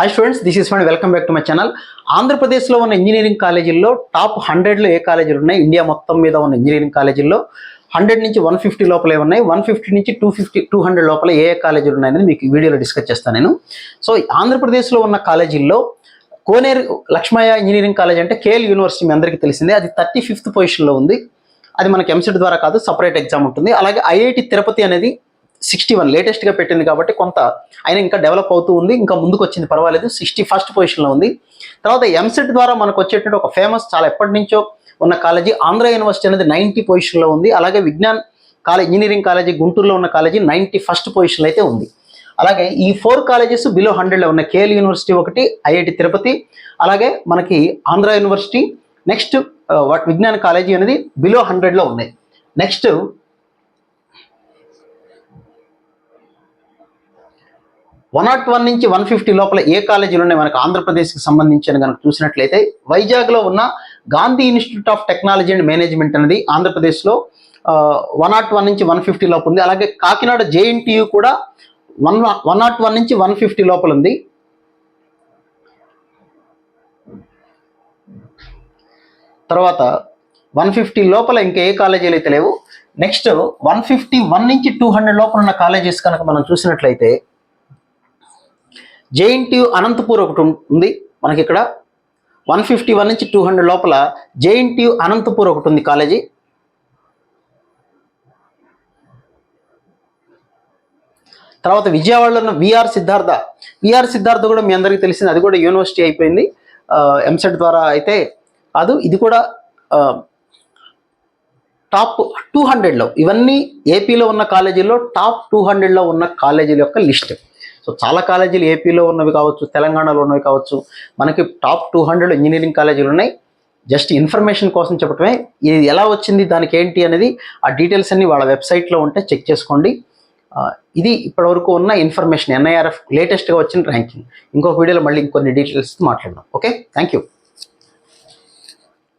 Hi students this is fund welcome back to my channel ఆంధ్రప్రదేశ్లో ఉన్న engineering కాలేజీల్లో top హండ్రెడ్లో ఏ కాలేజీలు ఉన్నాయి? ఇండియా మొత్తం మీద ఉన్న ఇంజనీరింగ్ కాలేజీల్లో హండ్రెడ్ నుంచి వన్ ఫిఫ్టీ లోపలే ఉన్నాయి. వన్ ఫిఫ్టీ నుంచి టూ ఫిఫ్టీ టూ హండ్రెడ్ లోపల ఏ ఏ కాలేజీలు ఉన్నాయనేది మీకు వీడియోలో డిస్కస్ చేస్తాను నేను. సో ఆంధ్రప్రదేశ్లో ఉన్న కాలేజీల్లో కోనేరు లక్ష్మయ్య ఇంజనీరింగ్ కాలేజ్ అంటే కేఎల్ యూనివర్సిటీ మీ అందరికీ తెలిసిందే. అది థర్టీ ఫిఫ్త్ పొజిషన్లో ఉంది. అది మనకి ఎంసెట్ ద్వారా కాదు సపరేట్ ఎగ్జామ్ ఉంటుంది. అలాగే ఐఐటి తిరుపతి అనేది సిక్స్టీ వన్ లేటెస్ట్గా పెట్టింది కాబట్టి కొంత ఆయన ఇంకా డెవలప్ అవుతూ ఉంది ఇంకా ముందుకు వచ్చింది పర్వాలేదు. సిక్స్టీ ఫస్ట్ పొజిషన్లో ఉంది. తర్వాత ఎంసెట్ ద్వారా మనకు వచ్చేటువంటి ఒక ఫేమస్ చాలా ఎప్పటి నుంచో ఉన్న కాలేజీ ఆంధ్ర యూనివర్సిటీ అనేది నైంటీ పొజిషన్లో ఉంది. అలాగే విజ్ఞాన్ కాలేజ్ ఇంజనీరింగ్ కాలేజీ గుంటూరులో ఉన్న కాలేజీ నైంటీ ఫస్ట్ పొజిషన్లో అయితే ఉంది. అలాగే ఈ ఫోర్ కాలేజెస్ బిలో హండ్రెడ్లో ఉన్న కేఎల్ యూనివర్సిటీ ఒకటి ఐఐటి తిరుపతి అలాగే మనకి Andhra university next uh, Vignana college అనేది బిలో హండ్రెడ్లో ఉన్నాయి. నెక్స్ట్ వన్ నాట్ వన్ నుంచి వన్ ఫిఫ్టీ లోపల ఏ కాలేజీలు ఉన్నాయి? మనకు ఆంధ్రప్రదేశ్కి సంబంధించిన కనుక చూసినట్లయితే వైజాగ్లో ఉన్న Gandhi institute of technology and management అనేది ఆంధ్రప్రదేశ్లో వన్ నాట్ వన్ నుంచి వన్ ఫిఫ్టీ లోపల ఉంది. అలాగే కాకినాడ జేఎన్టీయు కూడా వన్ వన్ నాట్ వన్ నుంచి వన్ ఫిఫ్టీ లోపల ఉంది. తర్వాత వన్ ఫిఫ్టీ లోపల ఇంకా ఏ కాలేజీలు అయితే లేవు? నెక్స్ట్ వన్ ఫిఫ్టీ వన్ నుంచి టూ హండ్రెడ్ లోపల ఉన్న కాలేజెస్ కనుక మనం చూసినట్లయితే జేఎన్టీయు అనంతపూర్ ఒకటి ఉంది. మనకి ఇక్కడ వన్ ఫిఫ్టీ వన్ నుంచి టూ హండ్రెడ్ లోపల జేఎన్టీయు అనంతపూర్ ఒకటి ఉంది కాలేజీ. తర్వాత విజయవాడలో ఉన్న విఆర్ సిద్ధార్థ. విఆర్ సిద్ధార్థ కూడా మీ అందరికీ తెలిసింది. అది కూడా యూనివర్సిటీ అయిపోయింది. ఎంసెట్ ద్వారా అయితే అది ఇది కూడా టాప్ టూ హండ్రెడ్లో. ఇవన్నీ ఏపీలో ఉన్న కాలేజీల్లో టాప్ టూ హండ్రెడ్లో ఉన్న కాలేజీల యొక్క లిస్ట్. సో చాలా కాలేజీలు ఏపీలో ఉన్నవి కావచ్చు తెలంగాణలో ఉన్నవి కావచ్చు మనకి టాప్ టూ హండ్రెడ్ ఇంజనీరింగ్ కాలేజీలు ఉన్నాయి. జస్ట్ ఇన్ఫర్మేషన్ కోసం చెప్పడమే ఇది ఎలా వచ్చింది దానికి ఏంటి అనేది ఆ డీటెయిల్స్ అన్ని వాళ్ళ వెబ్సైట్లో ఉంటే చెక్ చేసుకోండి. ఇది ఇప్పటివరకు ఉన్న ఇన్ఫర్మేషన్ ఎన్ఐఆర్ఎఫ్ లేటెస్ట్గా వచ్చిన ర్యాంకింగ్. ఇంకొక వీడియోలో మళ్ళీ ఇంకొన్ని డీటెయిల్స్ మాట్లాడదాం. ఓకే? Thank you.